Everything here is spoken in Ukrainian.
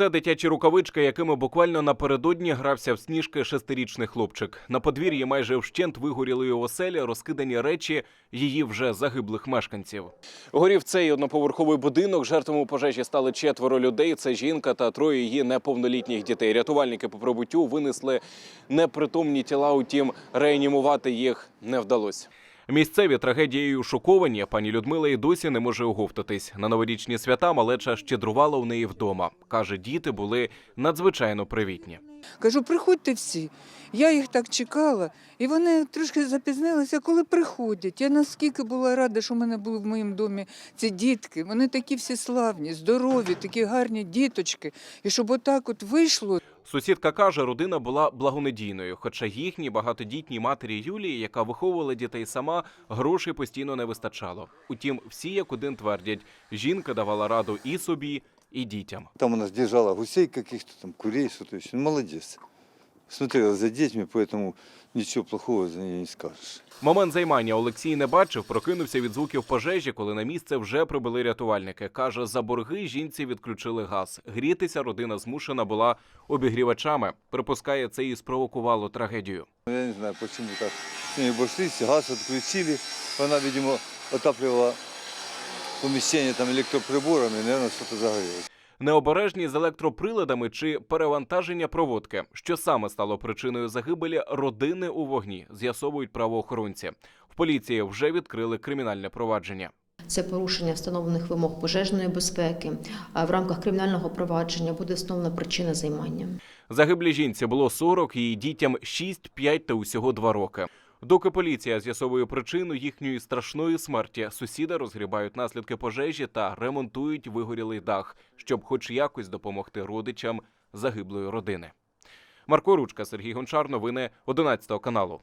Це дитячі рукавички, якими буквально напередодні грався в сніжки шестирічний хлопчик. На подвір'ї майже вщент вигоріли його оселі, розкидані речі її вже загиблих мешканців. Горів цей одноповерховий будинок. Жертвами пожежі стали четверо людей. Це жінка та троє її неповнолітніх дітей. Рятувальники по прибуттю винесли непритомні тіла. Утім, реанімувати їх не вдалося. Місцеві трагедією шоковані. Пані Людмила і досі не може оговтатись. На новорічні свята малеча щедрувала у неї вдома. Каже, діти були надзвичайно привітні. Кажу, приходьте всі. Я їх так чекала, і вони трошки запізнилися, коли приходять. Я наскільки була рада, що в мене були в моєму домі ці дітки. Вони такі всі славні, здорові, такі гарні діточки. І щоб отак от вийшло, Сусідка каже, родина була благонадійною, хоча їхній багатодітній матері Юлії, яка виховувала дітей сама, грошей постійно не вистачало. Утім, всі як один твердять, жінка давала раду і собі, і дітям. Там у нас діжала гусей яких то там курей, что то есть. Ну, молодец. Смотрела за детьми, поэтому ничего плохого за нее не скажешь. Момент займання Олексій не бачив, прокинувся від звуків пожежі, коли на місце вже прибули рятувальники. Каже, за борги жінці відключили газ. Грітися родина змушена була обігрівачами. Припускає, це і спровокувало трагедію. Ну, Я не знаю, почему так. С ней обошлись, газ отключили. Она, видимо, отапливала помещение там электроприборами, и, наверное, что-то загорелось. Необережність з електроприладами чи перевантаження проводки, що саме стало причиною загибелі родини у вогні, з'ясовують правоохоронці. В поліції вже відкрили кримінальне провадження. Це порушення встановлених вимог пожежної безпеки. А В рамках кримінального провадження буде встановлена причина займання. Загиблій жінці було 40, її дітям 6, 5 та усього 2 роки. Доки поліція з'ясовує причину їхньої страшної смерті, сусіда розгрібають наслідки пожежі та ремонтують вигорілий дах, щоб хоч якось допомогти родичам загиблої родини. Марко Ручка, Сергій Гончар, новини 11 каналу.